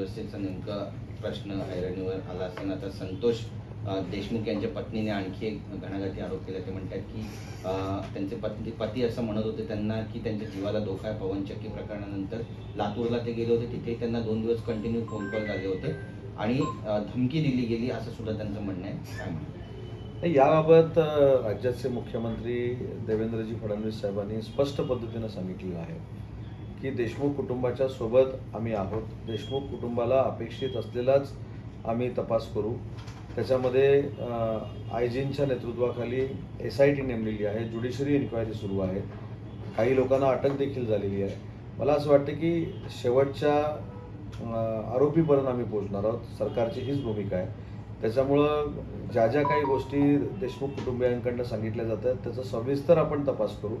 व्यवस्थेचा नेमका प्रश्न ऐरणीवर आला असताना आता संतोष देशमुख यांच्या पत्नीने आणखी एक घणाघाती आरोप केला. ते म्हणतात की त्यांचे पत्नी पती असं म्हणत होते त्यांना की त्यांच्या जीवाला धोका आहे. पवनचक्की प्रकरणानंतर लातूरला ते गेले होते. तिथे त्यांना दोन दिवस कंटिन्यू फोन कॉल झाले होते. आणि धमकी दिली गेली असं सुद्धा त्यांचं म्हणणं आहे. काय म्हणणं? याबाबत राज्याचे मुख्यमंत्री देवेंद्रजी फडणवीस साहेबांनी स्पष्ट पद्धतीनं सांगितलेलं आहे. की देशमुख कुटुंबाच्या सोबत आम्ही आहोत. देशमुख कुटुंबाला अपेक्षित असलेलाच आम्ही तपास करू. त्याच्यामध्ये आयजींच्या नेतृत्वाखाली एस आय टी नेमलेली आहे. ज्युडिशरी इन्क्वायरी सुरू आहे. काही लोकांना अटक देखील झालेली आहे. मला असं वाटतं की शेवटच्या आरोपीपर्यंत आम्ही पोहोचणार आहोत. सरकारची हीच भूमिका आहे. त्याच्यामुळं ज्या ज्या काही गोष्टी देशमुख कुटुंबियांकडनं सांगितल्या जातात त्याचा सविस्तर आपण तपास करू.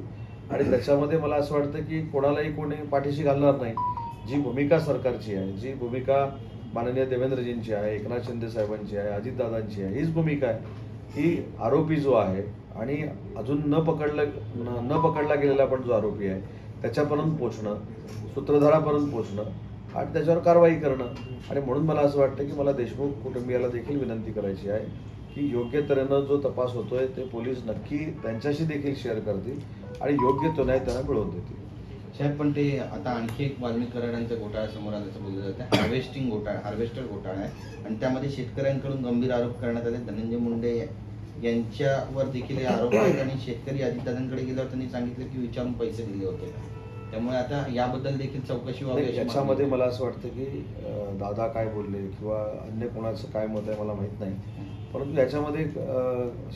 आणि त्याच्यामध्ये मला असं वाटतं की कोणालाही कोणी पाठीशी घालणार नाही. जी भूमिका सरकारची आहे जी भूमिका माननीय देवेंद्रजींची आहे एकनाथ शिंदे साहेबांची आहे अजितदादांची आहे हीच भूमिका आहे. ही आरोपी जो आहे आणि अजून न पकडलं न न पकडला गेलेला पण जो आरोपी आहे त्याच्यापर्यंत पोचणं सूत्रधारापर्यंत पोचणं आणि त्याच्यावर कारवाई करणं. आणि म्हणून मला असं वाटतं की मला देशमुख कुटुंबियाला देखील विनंती करायची आहे की योग्य तऱ्हेनं जो तपास होतोय ते पोलीस नक्की त्यांच्याशी देखील शेअर करतील. आणि योग्य तो न्याय त्यांना मिळवून देतील साहेब पण ते आता आणखी एक वाल्मिक कराडांचा घोटाळा समोर आल्याचं बोललं जातं हार्वेस्टिंग घोटाळा हार्वेस्टर घोटाळा आहे. आणि त्यामध्ये शेतकऱ्यांकडून गंभीर आरोप करण्यात आले. धनंजय मुंडे यांच्यावर देखील हे आरोप आहेत. आणि शेतकरी अजितदादांकडे गेल्यावर त्यांनी सांगितलं की विचारून पैसे दिले होते. त्यामुळे आता याबद्दल देखील चौकशी व्हावी नाही, याच्यामध्ये. मला असं वाटतं की दादा काय बोलले किंवा अन्य कोणाचं काय मत आहे मला माहीत नाही. परंतु याच्यामध्ये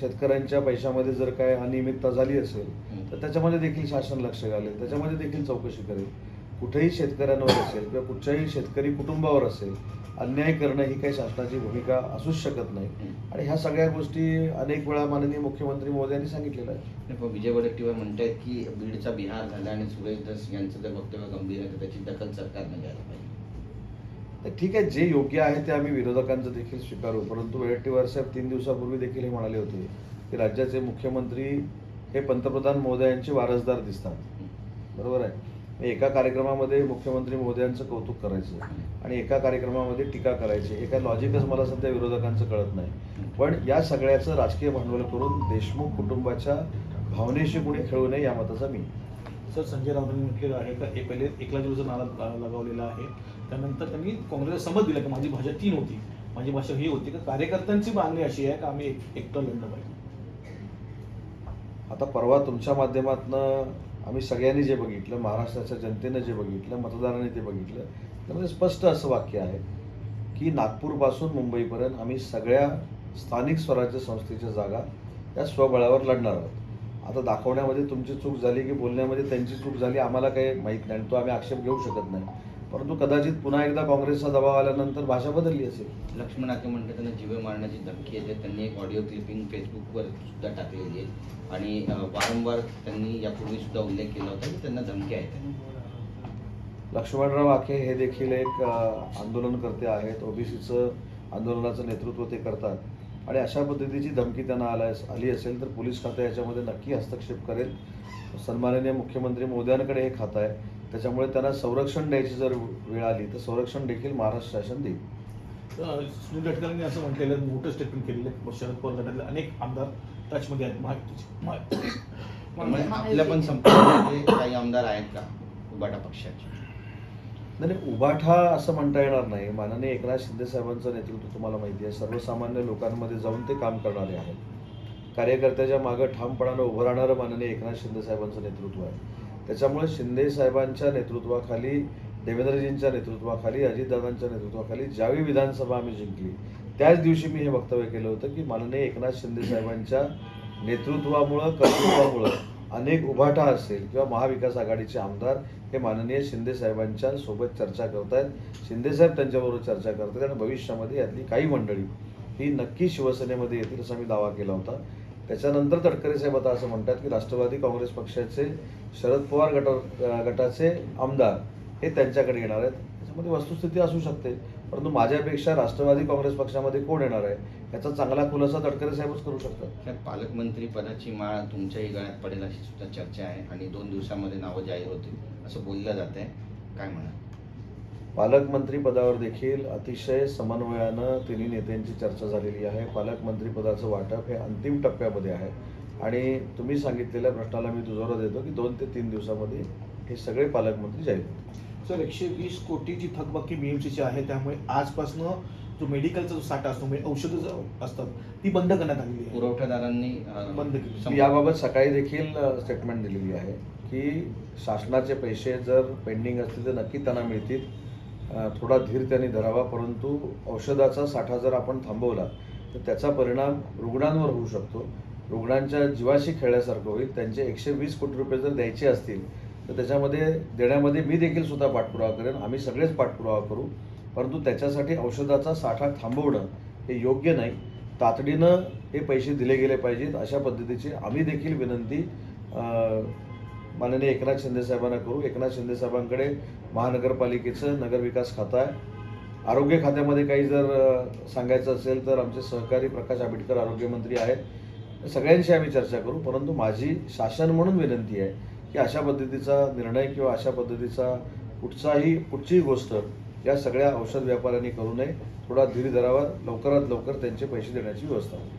शेतकऱ्यांच्या पैशामध्ये जर काय अनियमितता झाली असेल तर त्याच्यामध्ये देखील शासन लक्ष घालेल. त्याच्यामध्ये देखील चौकशी करेल. कुठेही शेतकऱ्यांवर असेल किंवा कुठच्याही शेतकरी कुटुंबावर असेल अन्याय करणं ही काही शासनाची भूमिका असूच शकत नाही. आणि ह्या सगळ्या गोष्टी अनेक वेळा माननीय मुख्यमंत्री मोदयांनी सांगितलेलं आहे विजय वडेट्टीवार म्हणतायत की बीडचा बिहार झाला आणि सुरेश धस यांचं जर वक्तव्य गंभीर आहे तर त्याची दखल सरकारने घ्यायला पाहिजे. तर ठीक आहे जे योग्य आहे ते आम्ही विरोधकांचं देखील स्वीकारू. परंतु वडेट्टीवार साहेब तीन दिवसापूर्वी देखील हे म्हणाले होते की राज्याचे मुख्यमंत्री हे पंतप्रधान मोदयांचे वारसदार दिसतात. बरोबर आहे? एका कार्यक्रमामध्ये मुख्यमंत्री मोदयांचं कौतुक करायचं आणि एका कार्यक्रमामध्ये टीका करायची. एका लॉजिकच मला सध्या विरोधकांचं कळत नाही. पण या सगळ्याचं राजकीय भांडवल करून देशमुख कुटुंबाच्या भावनेशी कुणी खेळू नये या मताचा मी. सर संजय राऊतांनी म्हटलेलं आहे का हे पहिले एकला दिवस नारा लगावलेला आहे. त्यानंतर त्यांनी काँग्रेसला समज दिलं की माझी भाषा तीन होती. माझी भाषा ही होती. का कार्यकर्त्यांची मागणी अशी आहे का आम्ही एकटं लढलं पाहिजे? आता परवा तुमच्या माध्यमातनं आम्ही सगळ्यांनी जे बघितलं महाराष्ट्राच्या जनतेनं जे बघितलं मतदारांनी ते बघितलं त्यामध्ये स्पष्ट असं वाक्य आहे की नागपूरपासून मुंबईपर्यंत आम्ही सगळ्या स्थानिक स्वराज्य संस्थेच्या जागा या स्वबळावर लढणार आहोत. आता दाखवण्यामध्ये तुमची चूक झाली की बोलण्यामध्ये त्यांची चूक झाली आम्हाला काही माहीत नाही आणि तो आम्ही आक्षेप घेऊ शकत नाही. परंतु कदाचित पुन्हा एकदा काँग्रेसचा दबाव आल्यानंतर भाषा बदलली असेल. लक्ष्मण आके म्हणते त्यांना जीवे मारण्याची धमकी येते. त्यांनी एक ऑडिओ क्लिपिंग फेसबुकवर सुद्धा टाकलेली आहे. आणि वारंवार त्यांनी यापूर्वी सुद्धा उल्लेख केला होता की त्यांना धमकी आहेत. लक्ष्मणराव आखे हे देखील एक आंदोलनकर्ते आहेत. ओबीसीचं आंदोलनाचं नेतृत्व ते करतात. आणि अशा पद्धतीची धमकी त्यांना आला आली असेल तर पोलीस खातं याच्यामध्ये नक्की हस्तक्षेप करेल. सन्माननीय मुख्यमंत्री मोदयांकडे हे खातं आहे. त्याच्यामुळे त्यांना संरक्षण द्यायची जर वेळ आली तर संरक्षण देखील महाराष्ट्र शासन देईल. तर सुनील तटकरेंनी असं म्हटलेलं आहे, मोठं स्टेटमेंट केलेलं आहे. शरद पवार गटातले अनेक आमदार टचमध्ये आहेत. महायुतीचे महा- त्यामुळे महा- आपल्या पण संपर्कामध्ये काही आमदार आहेत का? उबाटा पक्षाचे. नाही नाही, उभाठा असं म्हणता येणार नाही. माननीय एकनाथ शिंदे साहेबांचं नेतृत्व तुम्हाला माहिती आहे. सर्वसामान्य लोकांमध्ये जाऊन ते काम करणारे आहेत. कार्यकर्त्याच्या मागं ठामपणानं उभं राहणारं माननीय एकनाथ शिंदे साहेबांचं नेतृत्व आहे. त्याच्यामुळे शिंदे साहेबांच्या नेतृत्वाखाली देवेंद्रजींच्या नेतृत्वाखाली अजितदादांच्या नेतृत्वाखाली ज्यावेळी विधानसभा आम्ही जिंकली त्याच दिवशी मी हे वक्तव्य केलं होतं की माननीय एकनाथ शिंदे साहेबांच्या नेतृत्वामुळं कर्तृत्वामुळं अनेक उभाटा असेल किंवा महाविकास आघाडीचे आमदार हे माननीय शिंदे साहेबांच्या सोबत चर्चा करत आहेत शिंदे साहेब त्यांच्याबरोबर चर्चा करत आहेत आणि भविष्यामध्ये यातली काही मंडळी ही नक्की शिवसेनेमध्ये येतील असा मी दावा केला होता. त्याच्यानंतर तटकरे साहेब आता असं म्हणतात की राष्ट्रवादी काँग्रेस पक्षाचे शरद पवार गटा गटाचे आमदार हे त्यांच्याकडे येणार आहेत. त्याच्यामध्ये वस्तुस्थिती असू शकते. परंतु माझ्यापेक्षा राष्ट्रवादी काँग्रेस पक्षामध्ये कोण येणार आहे? याचा चांगला खुलासा तटकरे साहेबच करू शकतात. साहेब पालकमंत्री पदाची माळ तुमच्याही गळ्यात पडेल अशी सुद्धा चर्चा आहे आणि दोन दिवसामध्ये नावं जाहीर होतील असं बोललं जात आहे काय म्हणा पालकमंत्री पदावर देखील अतिशय समन्वयानं तिन्ही नेत्यांची चर्चा झालेली आहे. पालकमंत्री पदाचं वाटप हे अंतिम टप्प्यामध्ये आहे. आणि तुम्ही सांगितलेल्या प्रश्नाला मी दुजोरा देतो की दोन ते तीन दिवसामध्ये हे सगळे पालकमंत्री जाहीर होतील. सर एकशे वीस कोटीची थकबाकी बीएमसीची आहे त्यामुळे आजपासनं जो मेडिकलचा जो साठा असतो म्हणजे औषधं जो असतात ती बंद करण्यात आलेली आहे. पुरवठादारांनी बंद केली. याबाबत सकाळी देखील स्टेटमेंट दिलेली आहे की शासनाचे पैसे जर पेंडिंग असतील तर नक्की त्यांना मिळतील. थोडा धीर त्यांनी धरावा परंतु औषधाचा साठा जर आपण थांबवला तर त्याचा परिणाम रुग्णांवर होऊ शकतो. रुग्णांच्या जीवाशी खेळल्यासारखं होईल. त्यांचे एकशे वीस कोटी रुपये जर द्यायचे असतील तर त्याच्यामध्ये देण्यामध्ये मी देखील सुद्धा पाठपुरावा करेन. आम्ही सगळेच पाठपुरावा करू. परंतु त्याच्यासाठी औषधाचा साठा थांबवणं हे योग्य नाही. तातडीनं हे पैसे दिले गेले पाहिजेत. अशा पद्धतीची आम्ही देखील विनंती माननीय एकनाथ शिंदे साहेबांना करू. एकनाथ शिंदे साहेबांकडे महानगरपालिकेचं नगरविकास खातं आहे. आरोग्य खात्यामध्ये काही जर सांगायचं असेल तर आमचे सहकारी प्रकाश आंबेडकर आरोग्यमंत्री आहेत. सगळ्यांशी आम्ही चर्चा करू. परंतु माझी शासन म्हणून विनंती आहे की अशा पद्धतीचा निर्णय किंवा अशा पद्धतीचा कुठचाही कुठचीही गोष्ट या सगळ्या औषध व्यापाऱ्यांनी करू नये. थोडा धीर धरावा. लवकरात लवकर त्यांचे पैसे देण्याची व्यवस्था होईल.